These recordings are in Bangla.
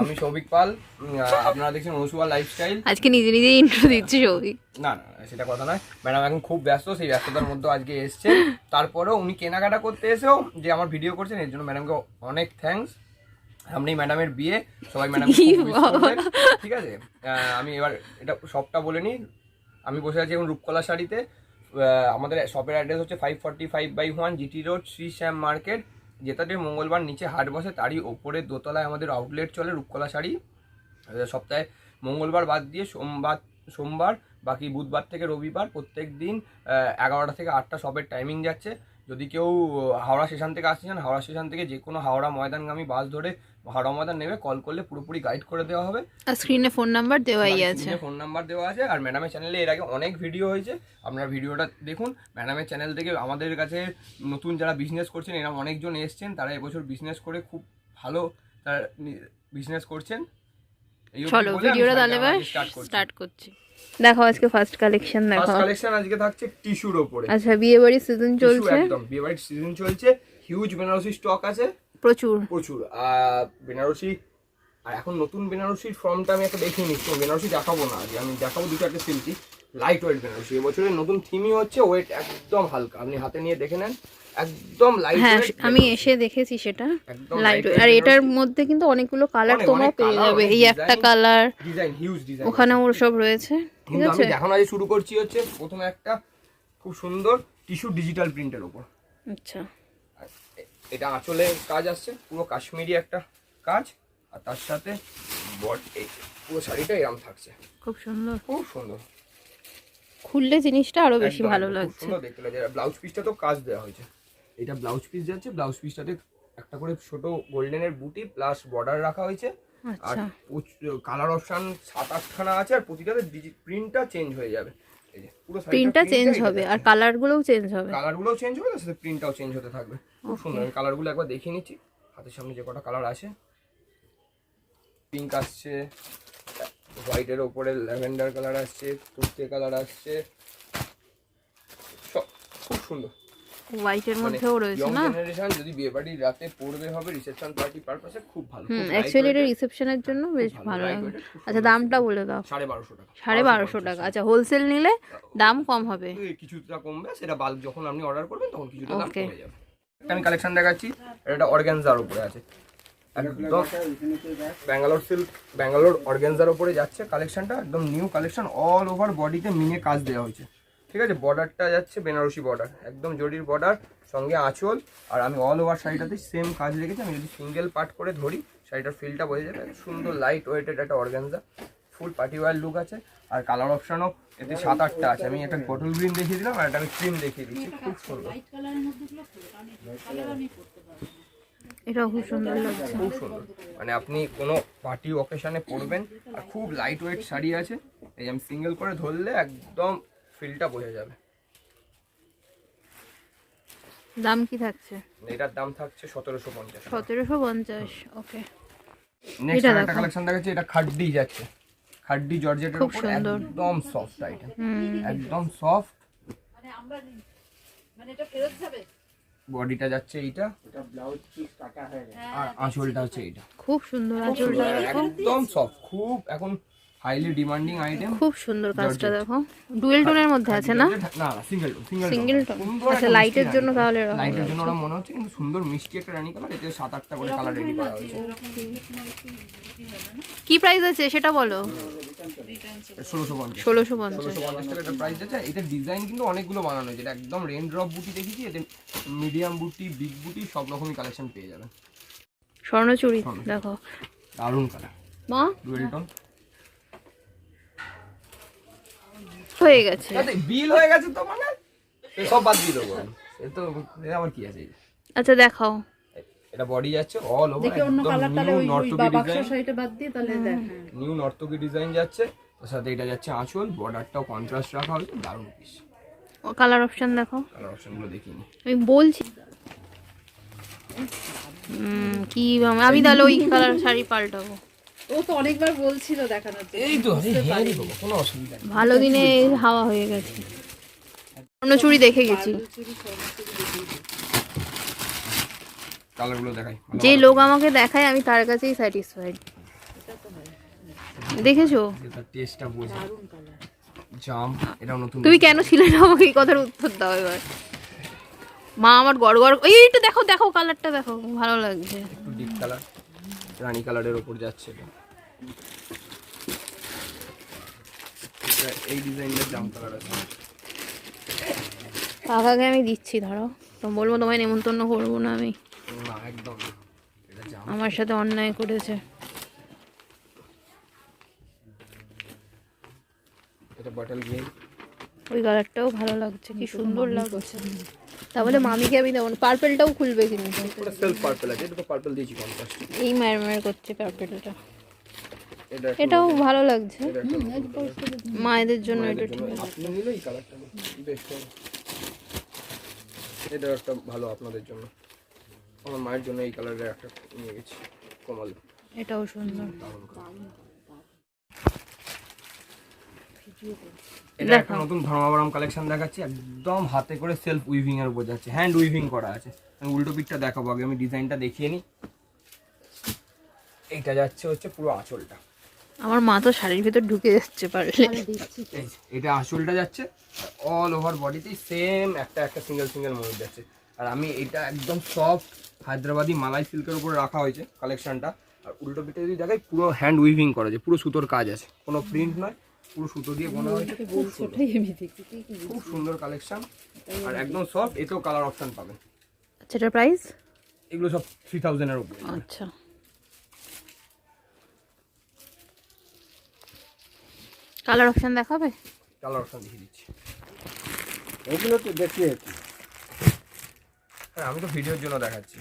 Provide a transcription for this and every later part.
আমি সৌভিক পাল। আপনারা দেখছেন অনুসুয়া লাইফস্টাইল আজকে নিজে নিজেই ইন্ট্রো দিচ্ছি সৌভিক। না না সেটা কথা নয়। ম্যাডাম এখন খুব ব্যস্ত সেই ব্যস্ততার মধ্যে আজকে এসছে। তারপরেও উনি কেনাকাটা করতে এসেও যে আমার ভিডিও করছেন এর জন্য ম্যাডামকে অনেক থ্যাঙ্কস সামনেই ম্যাডামের বিয়ে সবাই ম্যাডাম ঠিক আছে? আমি এবার এটা সবটা বলে নিই। আমি বসে আছি এখন রূপকলা শাড়িতে। আমাদের শপের অ্যাড্রেস হচ্ছে five forty five by one GT road Shri Shyam market যেটাতে মঙ্গলবার নিচে হাট বসে, তারই ওপরে দোতলায় আমাদের আউটলেট চলে রূপকলা শাড়ি। সপ্তাহে মঙ্গলবার বাদ দিয়ে সোমবার সোমবার, বাকি বুধবার থেকে রবিবার প্রত্যেক দিন এগারোটা থেকে আটটা সবের টাইমিং যাচ্ছে। যদি কেউ হাওড়া স্টেশন থেকে আসতে চান, হাওড়া স্টেশন থেকে যে কোনো হাওড়া ময়দানগামী বাস ধরে হাওড়া ময়দান নেবে কল করলে পুরোপুরি গাইড করে দেওয়া হবে। আর স্ক্রিনে ফোন নাম্বার দেওয়াই আছে। ফোন নাম্বার দেওয়া আছে আর ম্যাডামের চ্যানেলে এর আগে অনেক ভিডিও হয়েছে আপনারা ভিডিওটা দেখুন। ম্যাডামের চ্যানেল থেকে আমাদের কাছে নতুন যারা বিজনেস করছেন এরকম অনেকজন এসছেন তারা এবছর বিজনেস করে খুব ভালো তারা বিজনেস করছেন। চলো ভিডিওটা তাহলে। স্টার্ট করছি। দেখো আজকে ফার্স্ট কালেকশন দেখো। ফার্স্ট কালেকশন আজকে থাকছে টিস্যুর ওপরে। আচ্ছা বিয়ে বাড়ির সিজন চলছে? একদম বিয়ে বাড়ির সিজন চলছে হিউজ বেনারসি স্টক আছে। প্রচুর। প্রচুর। আর বেনারসি আর এখন নতুন বেনারসির ফর্মটা আমি একটা দেখিয়ে নিচ্ছি বেনারসি দেখাবো না। যে আমি দেখাবো দুটো একটা সিল্কি লাইট ওয়েট বেনারসি। এবছরের নতুন থিমই হচ্ছে ওয়েট একদম হালকা। আপনি হাতে নিয়ে দেখে নেন একদম লাইট হ্যাঁ আমি এসে দেখেছি সেটা। লাইট আর এটার মধ্যে কিন্তু অনেকগুলো কালার তোমরা পেয়ে যাবে। এই একটা কালার ডিজাইন হিউজ ডিজাইন ওখানে ওর সব রয়েছে ঠিক আছে আমি দেখানো আজ শুরু করছি হচ্ছে প্রথমে একটা খুব সুন্দর টিস্যু ডিজিটাল প্রিন্টের ওপর। আচ্ছা। এটা আঁচলে কাজ আসছে পুরো কাশ্মীরি একটা কাজ আর তার সাথে বড এই পুরো শাড়িটা এরম থাকছে। খুব সুন্দর। খুব সুন্দর। খুললে জিনিসটা আরও বেশি ভালো লাগছে। সুন্দর দেখতে লাগছে। ব্লাউজ পিসটা তো কাজ দেওয়া হয়েছে। এটা ব্লাউজ পিস যাচ্ছে ব্লাউজ পিসটাতে একটা করে ছোট গোল্ডেনের বুটি প্লাস বর্ডার রাখা হয়েছে। আর আচ্ছা। কালার অপশন সাত আটখানা আছে আর প্রতিটাতে প্রিন্টটা চেঞ্জ হয়ে যাবে। প্রিন্টটা চেঞ্জ হবে আর কালার গুলোও চেঞ্জ হবে। কালারগুলোও চেঞ্জ হবে তার সাথে প্রিন্টটাও চেঞ্জ হতে থাকবে। খুব সুন্দর আমি কালারগুলো একবার দেখিয়ে নিচ্ছি। হাতের সামনে যে কটা কালার আছে। পিঙ্ক আসছে হোয়াইটের ওপরে ল্যাভেন্ডার কালার আসছে তুর্তে কালার আসছে। সব খুব সুন্দর। হোয়াইটের মানে মধ্যেও রয়েছে না? জেনারেশন যদি বিয়ে বাড়ির রাতে পড়বে হবে রিসেপশন পার্টি পারপাসে খুব ভালো। হুম অ্যাকচুয়ালি এটা রিসেপশনের জন্য বেশ ভালো, আচ্ছা দামটা বলে দাও। সাড়ে বারোশো টাকা। সাড়ে বারোশো টাকা। আচ্ছা হোলসেল নিলে দাম কম হবে। কিছুটা কমবে সেটা বাল্ক যখন আপনি অর্ডার করবেন তখন কিছুটা দাম. কমে যাবে। একটা আমি কালেকশন দেখাচ্ছি এটা অর্গানজার উপরে আছে। একদম ব্যাঙ্গালোর সিল্ক ব্যাঙ্গালোর অর্গানজার উপরে যাচ্ছে। কালেকশনটা একদম নিউ কালেকশন অল ওভার বডিতে মিনে কাজ দেওয়া হয়েছে। ঠিক আছে বর্ডারটা যাচ্ছে বেনারসি বর্ডার একদম জরির বর্ডার সঙ্গে আঁচল আর আমি অল ওভার শাড়িটাতে সেম কাজ রেখেছি আমি যদি সিঙ্গেল পার্ট করে ধরি শাড়িটার ফিলটা বোঝা যাবে সুন্দর লাইট ওয়েটেড একটা organza full party wear look আছে আর কালার অপশনও এতে সাত আটটা আছে আমি একটা বটল গ্রিন দেখিয়ে দিলাম আর একটা আমি ক্রিম দেখিয়ে দিচ্ছি খুব সুন্দর। এটা খুব সুন্দর লাগছে। খুব সুন্দর। মানে আপনি কোনো পার্টি অকেশনে পরবেন আর খুব লাইট ওয়েট শাড়ি আছে এই আমি সিঙ্গেল করে ধরলে একদম ফিলটা বোঝা যাবে। দাম কি থাকছে? এটার দাম থাকছে সতেরোশো পঞ্চাশ সতেরোশো পঞ্চাশ ওকে। নেক্সট এটা একটা কালেকশন দেখাচ্ছি এটা খাড্ডি যাচ্ছে। খাড্ডি জর্জেটের উপর। একদম সফট আইটেম একদম সফট বডিটা যাচ্ছে এইটা। এটা ব্লাউজ পিস কাটা হয়ে আর আঁচলটা হচ্ছে এইটা। খুব সুন্দর আঁচলটা। একদম সফট খুব এখন হাইলি ডিমান্ডিং আইটেম খুব সুন্দর কাজটা দেখো। ডুয়েল টোনের মধ্যে আছে না? না সিঙ্গেল সিঙ্গেল সিঙ্গেল টোন আচ্ছা লাইটের জন্য তাহলে লাইটের জন্য ওরা মনে হচ্ছে কিন্তু সুন্দর মিষ্টি একটা রানী কালার এতে সাত আটটা করে কালার রেডি করা হয়েছে। কি প্রাইস আছে সেটা বলো? ষোলোশো পঞ্চাশ। টাকা একটা প্রাইস আছে। এটা ডিজাইন কিন্তু অনেকগুলো বানানো হয়েছে। একদম রেন ড্রপ বুটি দেখেছি এতে মিডিয়াম বুটি বিগ বুটি সব রকমই কালেকশন পেয়ে যাবেন। স্বর্ণচুরি দেখো। দারুণ কালার মা? ডুয়েল টোন হয়ে গেছে। বিল হয়ে গেছে তো মানে? সব বাদ দিয়ে দেবো আমি। এ তো আমার কি আছে? আচ্ছা দেখাও। এটা বডি যাচ্ছে অল ওভার একদম নিউ নর্তকী ডিজাইন শাড়িটা বাদ দিয়ে তাহলে দেখ। নিউ নর্তকী ডিজাইন যাচ্ছে তার সাথে এটা যাচ্ছে আঁচল বর্ডারটাও কন্ট্রাস্ট রাখা হয়েছে দারুণ পিস কালার অপশন দেখো কালার অপশনগুলো দেখিনি আমি বলছি। কি আমি তাহলে ওই কালার শাড়ি পাল্টাবো। ও তো অনেকবার বলছিল দেখানোর এই তো কোনো অসুবিধা নেই। ভালো দিনে হাওয়া হয়ে গেছে। স্বর্ণচুরি দেখে গেছি। কালারগুলো দেখাই যে লোক আমাকে দেখায় আমি তার কাছেই স্যাটিসফাইড দেখেছ? এটা টেস্টটা বোঝা। জাম এটাও নতুন তুমি কেন ছিলে না আমাকে এই কথার উত্তর দাও এবার? মা আমার গড় গড় এই এইটা দেখো দেখো কালারটা দেখো ভালো লাগছে। ডিপ কালার রানী কালারের ওপর যাচ্ছে এটা। এই ডিজাইনের জাম কালার আছে। কাকাকে আমি দিচ্ছি ধরো। তো বলব তোমায় নেমন্তন্ন করব না আমি। না একদম আমার সাথে অন্যায় করেছে। এটা বাটল গ্রিন ওই কালারটাও ভালো লাগছে কি সুন্দর লাগছে। তাহলে মামিকে আমি দেবো পার্পেলটাও খুলবে কিন্তু। পুরো সেলফ পার্পল আছে এটা তো পার্পল দিয়েছি কন্ট্রাস্ট এই মায়ের মায়ের করছে পার্পেলটা এটাও ভালো লাগছে। মায়েদের জন্য এটা জন্য। আপনি নিলে এই কালারটা বেস্ট এটা একটা ভালো আপনাদের জন্য। আমার মায়ের জন্য এই কালারের একটা নিয়ে গেছি। কমাল। এটাও সুন্দর। এটা একটা নতুন ধর্মাবরম কালেকশন দেখাচ্ছি। একদম হাতে করে সেলফ উইভিং এর উপর যাচ্ছে। হ্যান্ড উইভিং করা আছে। আমি উল্টো পিকটা দেখাবো আগে আমি ডিজাইনটা দেখিয়ে নিই। এইটা যাচ্ছে হচ্ছে পুরো আঁচলটা। আমার মা তো শাড়ির ভিতর ঢুকে যাচ্ছে পারলে। এটা আঁচলটা যাচ্ছে। অল ওভার বডিতেই সেম একটা একটা সিঙ্গেল সিঙ্গেল ময়ূর যাচ্ছে। আর আমি এটা একদম সফট হায়দ্রাবাদি মালাই সিল্কের উপরে রাখা হয়েছে কালেকশনটা আর উল্টো পিঠে যদি দেখাই পুরো হ্যান্ড উইভিং করা আছে। পুরো সুতোর কাজ আছে। কোনো প্রিন্ট নয়। পুরো সুতো দিয়ে বোনা হয়েছে খুব সুন্দর। খুব সুন্দর কালেকশন আর একদম সফট এতেও কালার অপশন পাবেন আচ্ছা এটার প্রাইস এগুলো সব থ্রি থাউজেন্ডের উপরে। আচ্ছা। কালার অপশন দেখাবে? কালার অপশন দেখিয়ে দিচ্ছি। এগুলো তো দেখিয়েছি হ্যাঁ আমি তো ভিডিওর জন্য দেখাচ্ছি।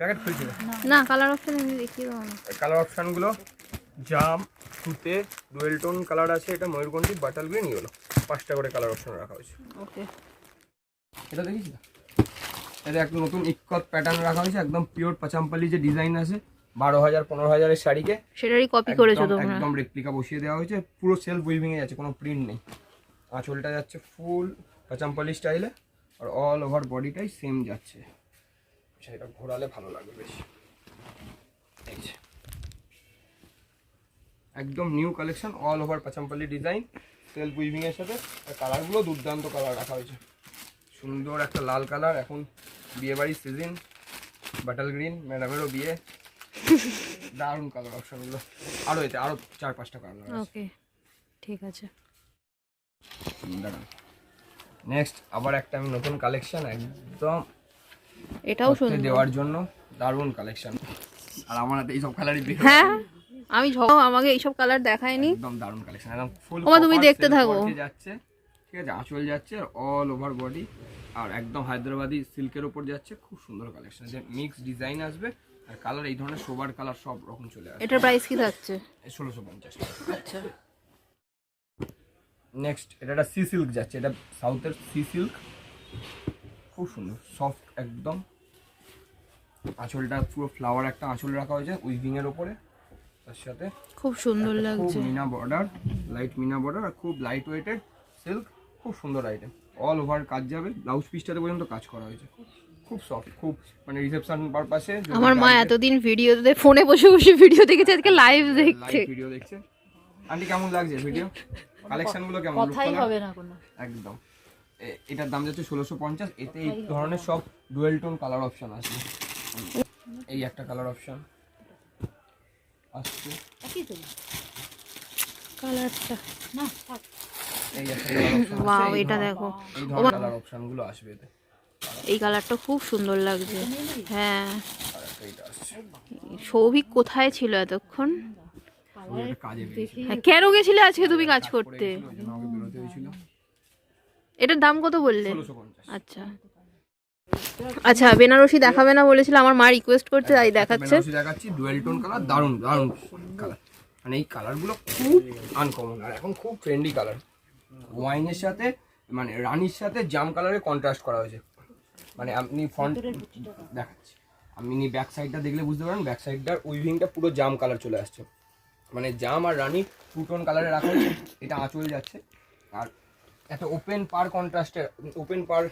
প্যাকেট খুলছি না? না কালার অপশন আমি দেখিয়ে দাও কালার অপশানগুলো জাম সুতে ডুয়েল টোন কালার আছে এটা ময়ূরকণ্ঠী বাটাল গ্রিন ইয়েলো। পাঁচটা করে কালার অপশন রাখা হয়েছে। ওকে। এটা দেখিস না? এটা একটা নতুন ইক্কত প্যাটার্ন রাখা হয়েছে একদম পিওর পাচাম্পালি যে ডিজাইন আছে বারো হাজার পনেরো হাজারের শাড়িকে সেটারই কপি করেছ একদম- তোমরা। একদম রেপ্লিকা বসিয়ে দেওয়া হয়েছে পুরো সেলফ উইভিং এ যাচ্ছে কোনো প্রিন্ট নেই। আঁচলটা যাচ্ছে ফুল পাচাম্পালি স্টাইলে আর অল ওভার বডিটাই সেম যাচ্ছে। সেটা ঘোরালে ভালো লাগবে বেশি। এই। একদম new collection all over Pochampally design self weaving এর সাথে। আর কালারগুলো দুর্দান্ত কালার রাখা হয়েছে। সুন্দর একটা লাল কালার এখন বিয়ে বাড়ির সিজন বাটাল গ্রিন ম্যাডামেরও বিয়ে। দারুণ কালার অপশনগুলো আরও এতে আরও চার পাঁচটা কালার আছে। ওকে ঠিক আছে। নেক্সট আবার একটা আমি নতুন কালেকশন একদম এটাও সুন্দর। দেওয়ার জন্য দারুণ কালেকশন আর আমার হাতে এইসব কালারই হ্যাঁ? আমি ঝগ আমাকে এইসব কালার দেখায়নি। একদম দারুণ কালেকশন একদম ফুল ওমা, তুমি দেখতে থাকো। যাচ্ছে ঠিক আছে? আঁচল যাচ্ছে আর অল ওভার বডি আর একদম হায়দ্রাবাদি সিল্কের উপর যাচ্ছে খুব সুন্দর কালেকশন যে মিক্স ডিজাইন আসবে আর কালার এই ধরনের সোবার কালার সব রকম চলে আসবে। এটার প্রাইস কি থাকছে? ষোলোশো পঞ্চাশ আচ্ছা। নেক্সট এটা একটা সি সিল্ক যাচ্ছে এটা সাউথের সি সিল্ক খুব সুন্দর সফট একদম। আঁচলটা পুরো ফ্লাওয়ার একটা আঁচল রাখা হয়েছে উইভিং এর ওপরে তার সাথে। খুব সুন্দর লাগছে। Meena border light meena border আর খুব লাইট ওয়েটেড সিল্ক খুব সুন্দর আইটেম অল ওভার কাজ যাবে। ব্লাউজ পিসটাতে পর্যন্ত কাজ করা হয়েছে। খুব সফট খুব মানে রিসেপশন পারপাসে আমার মা এতদিন ভিডিওতে ফোনে বসে বসে ভিডিও দেখেছে আজকে লাইভ দেখছে। ভিডিও দেখছে। আন্টি কেমন লাগছে ভিডিও কালেকশনগুলো কেমন? কথাই হবে না কোনো। একদম। এ- এটার দাম যাচ্ছে ষোলোশো পঞ্চাশ। এতে এই ধরনের সব ডুয়েল টোন কালার অপশন আছে এই একটা কালার অপশন আসছে। একই তো কালারটা না থাক। এই একটা ওয়াও এটা দেখো। এই ধরনের কালার অপশনগুলো আসবে এতে। এই কালারটা খুব সুন্দর লাগছে। হ্যাঁ। সৌভিক কোথায় ছিল এতক্ষণ? হ্যাঁ, কেন গেছিলে আজকে তুমি কাজ করতে? এটার দাম কত বললে? আচ্ছা। আচ্ছা বেনারসি দেখাবে না বলেছিল আমার মা রিকোয়েস্ট করছে তাই দেখাচ্ছে। বেনারসি দেখাচ্ছি ডুয়েল টোন কালার দারুণ দারুণ কালার মানে এই কালারগুলো খুব আনকমন আর এখন খুব ট্রেন্ডি কালার ওয়াইনের সাথে মানে রানির সাথে জাম কালারে কন্ট্রাস্ট করা হয়েছে। মানে আপনি ফ্রন্ট দেখাচ্ছি। আপনি ব্যাক সাইডটা দেখলে বুঝতে পারেন ব্যাক সাইডটার উইভিংটা পুরো জাম কালার চলে আসছে। মানে জাম আর রানি টু টোন কালারে রাখা হয়েছে এটা আঁচল যাচ্ছে। আর একটা ওপেন পার কন্ট্রাস্টের ওপেন পার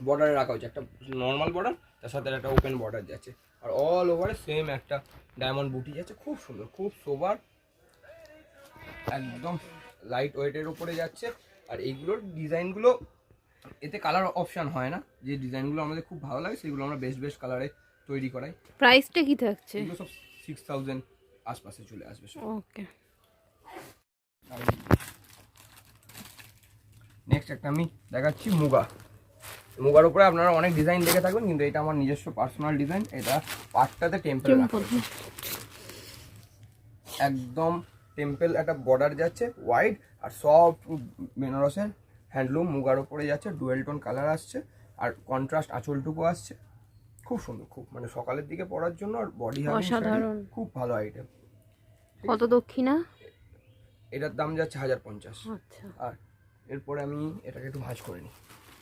বর্ডারে রাখা হয়েছে। একটা নর্মাল বর্ডার তার সাথে একটা ওপেন বর্ডার যাচ্ছে আর অল ওভারে সেম একটা ডায়মন্ড বুটি যাচ্ছে খুব সুন্দর খুব সোবার একদম লাইট ওয়েটের উপরে যাচ্ছে। আর এইগুলোর ডিজাইনগুলো এতে কালার অপশান হয় না। যে ডিজাইনগুলো আমাদের খুব ভালো লাগে সেগুলো আমরা বেস্ট বেস্ট কালারে তৈরি করাই। প্রাইসটা কি থাকছে? এগুলো সব সিক্স থাউজেন্ড আশপাশে চলে আসবে সব। ওকে নেক্সট একটা আমি দেখাচ্ছি মুগা। মুগার উপরে আপনারা অনেক ডিজাইন দেখে থাকবেন কিন্তু এটা আমার নিজস্ব পার্সোনাল ডিজাইন এটা পাটটাতে টেম্পল একদম টেম্পল একটা বর্ডার যাচ্ছে হোয়াইট আর সব বেনারসের হ্যান্ডলুম মুগার উপরে যাচ্ছে ডুয়েল টোন কালার আসছে আর কন্ট্রাস্ট আঁচলটুকু আসছে। খুব সুন্দর খুব মানে সকালের দিকে পরার জন্য আর বডি অসাধারণ। খুব ভালো আইটেম কত দক্ষিণা? এটার দাম যাচ্ছে হাজার পঞ্চাশ। আচ্ছা। আর এরপরে আমি এটাকে একটু ভাঁজ করে নিই।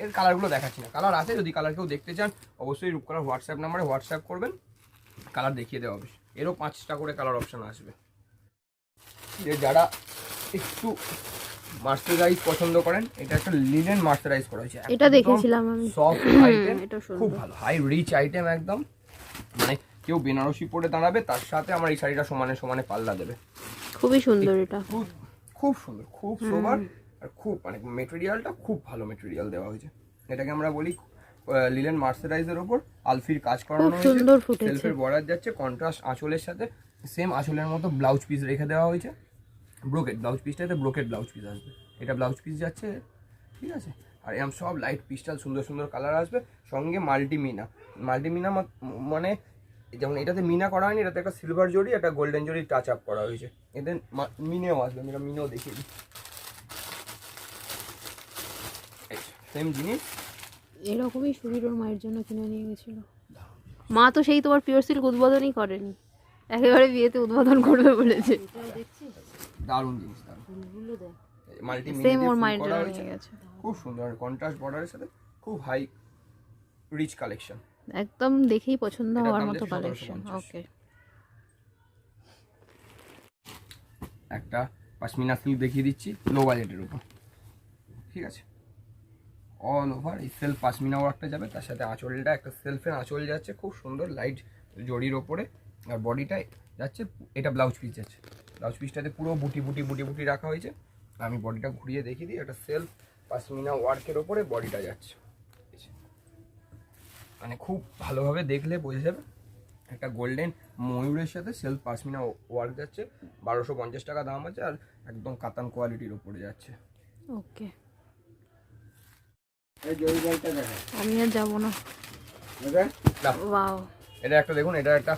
এর কালারগুলো দেখাচ্ছি না। কালার আছে যদি কালার কেউ দেখতে চান অবশ্যই রূপকালার হোয়াটসঅ্যাপ নাম্বারে হোয়াটসঅ্যাপ করবেন কালার দেখিয়ে দেওয়া হবে। এরও পাঁচটা করে কালার অপশন আসবে। যে যারা একটু মার্সারাইজ পছন্দ করেন এটা একটা লিনেন মার্সারাইজ করা হয়েছে। এটা দেখেছিলাম আমি। Soft item. খুব ভালো হাই রিচ আইটেম একদম। মানে কেউ বেনারসি পরে দাঁড়াবে তার সাথে আমার এই শাড়িটা সমানে সমানে পাল্লা দেবে। খুবই সুন্দর এটা। খুব খুব সুন্দর খুব সোবার আর খুব মানে মেটেরিয়ালটা খুব ভালো মেটেরিয়াল দেওয়া হয়েছে। এটাকে আমরা বলি লিলেন মার্সারাইজের ওপর আলফির কাজ করানো হয়েছে। সুন্দর ফুটেছে। সেলফের বর্ডার যাচ্ছে কন্ট্রাস্ট আঁচলের সাথে সেম আঁচলের মতো ব্লাউজ পিস রেখে দেওয়া হয়েছে। ব্রোকেট ব্লাউজ পিসটাতে ব্রোকেট ব্লাউজ পিস আসবে। এটা ব্লাউজ পিস যাচ্ছে ঠিক আছে? আর এরকম সব লাইট পিস্টাল সুন্দর সুন্দর কালার আসবে। সঙ্গে মাল্টি মিনা মাল্টি মিনা মানে যেমন এটাতে মিনা করা হয়নি এটাতে একটা সিলভার জড়ি একটা গোল্ডেন জড়ি টাচ আপ করা হয়েছে। এতে মা- মিনেও আসবে আমি এটা মিনেও দেখিয়ে দিই সেম জিনিস? এরকমই সুবীর ওর মায়ের জন্য কিনে নিয়ে গেছিল। মা তো সেই তোমার পিওর সিল্ক উদ্বোধনই করেনি। একেবারে বিয়েতে উদ্বোধন করবে বলেছে। দারুণ জিনিস দারুণ। মাল্টি সেম ওর মায়ের জন্য নিয়ে গেছে। খুব সুন্দর। কন্ট্রাস্ট বর্ডারের সাথে খুব হাই রিচ কালেকশন একদম দেখেই পছন্দ হওয়ার মতো কালেকশন ওকে একটা পাশমিনা সিল্ক দেখিয়ে দিচ্ছি লো বাজেটের উপর। ঠিক আছে? অল ওভার এই সেলফ পাশমিনা ওয়ার্কটা যাবে, তার সাথে আঁচলটা, একটা সেলফের আঁচল যাচ্ছে, খুব সুন্দর লাইট জড়ির ওপরে, আর বডিটায় যাচ্ছে, এটা ব্লাউজ পিস যাচ্ছে। ব্লাউজ পিসটাতে পুরো বুটি বুটি বুটি বুটি রাখা হয়েছে। আমি বডিটা ঘুরিয়ে দেখিয়ে দিই একটা সেলফ পাশমিনা ওয়ার্কের ওপরে বডিটা যাচ্ছে। মানে খুব ভালোভাবে দেখলে বোঝা যাবে, একটা গোল্ডেন ময়ূরের সাথে সেলফ পাশমিনা ওয়ার্ক যাচ্ছে, বারোশো পঞ্চাশ টাকা দাম আছে, আর একদম কাতান কোয়ালিটির ওপরে যাচ্ছে। ওকে আমি আর যাব না। এটা? একটা দেখুন এটা একটা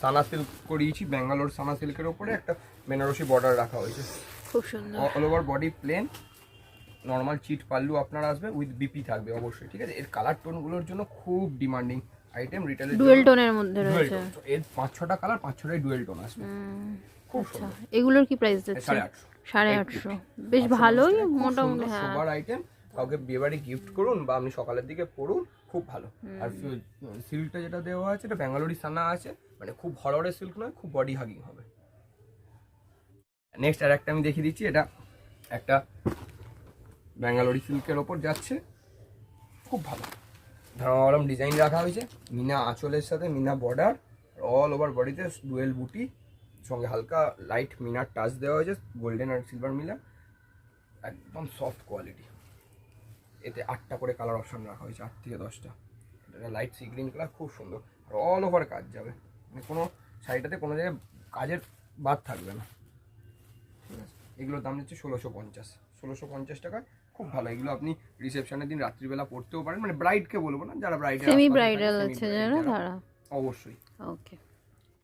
সানা সিল্ক করিয়েছি ব্যাঙ্গালোর সানা সিল্কের ওপরে একটা বেনারসি বর্ডার রাখা হয়েছে। খুব সুন্দর। All over body plain normal cheat pallu আপনার আসবে উইথ বিপি থাকবে অবশ্যই ঠিক আছে? এর কালার টোনগুলোর জন্য খুব ডিমান্ডিং আইটেম রিটেলের ডুয়েল টোনের মধ্যে রয়েছে। এর পাঁচ ছটা কালার পাঁচ ছটাই ডুয়েল টোন আসবে। খুব আচ্ছা। সুন্দর। এগুলোর কি প্রাইস যাচ্ছে? সাড়ে আটশো। সাড়ে আটশো। বেশ ভালোই মোটামুটি হ্যাঁ। সবার আইটেম কাউকে বিয়েবাড়ি গিফট করুন বা আপনি সকালের দিকে পড়ুন খুব ভালো। আর সিল্কটা যেটা দেওয়া আছে এটা ব্যাঙ্গালোরি সানা আছে মানে খুব হরহরের সিল্ক নয় খুব বডি হাগিং হবে। নেক্সট আর একটা আমি দেখিয়ে দিচ্ছি এটা একটা ব্যাঙ্গালোরি সিল্কের ওপর যাচ্ছে খুব ভালো। ধর্মাবলম ডিজাইন রাখা হয়েছে মিনা আঁচলের সাথে মিনা বর্ডার অল ওভার বডিতে ডুয়েল বুটি সঙ্গে হালকা লাইট মিনার টাচ দেওয়া হয়েছে গোল্ডেন আর সিলভার মিলা একদম সফট কোয়ালিটি এতে আটটা করে কালার অপশন রাখা হয়েছে আট থেকে দশটা। এটা লাইট সি গ্রিন কালার খুব সুন্দর। আর অল ওভার কাজ যাবে। মানে কোনো শাড়িটাতে কোনো জায়গায় কাজের বাদ থাকবে না। ঠিক আছে? এগুলোর দাম হচ্ছে ষোলোশো পঞ্চাশ। ষোলোশো পঞ্চাশ টাকা খুব ভালো। এগুলো আপনি রিসেপশনের দিন রাত্রিবেলা পড়তেও পারেন। মানে ব্রাইডকে বলব না যারা সেমি ব্রাইডাল আছে যারা তারা। অবশ্যই। ওকে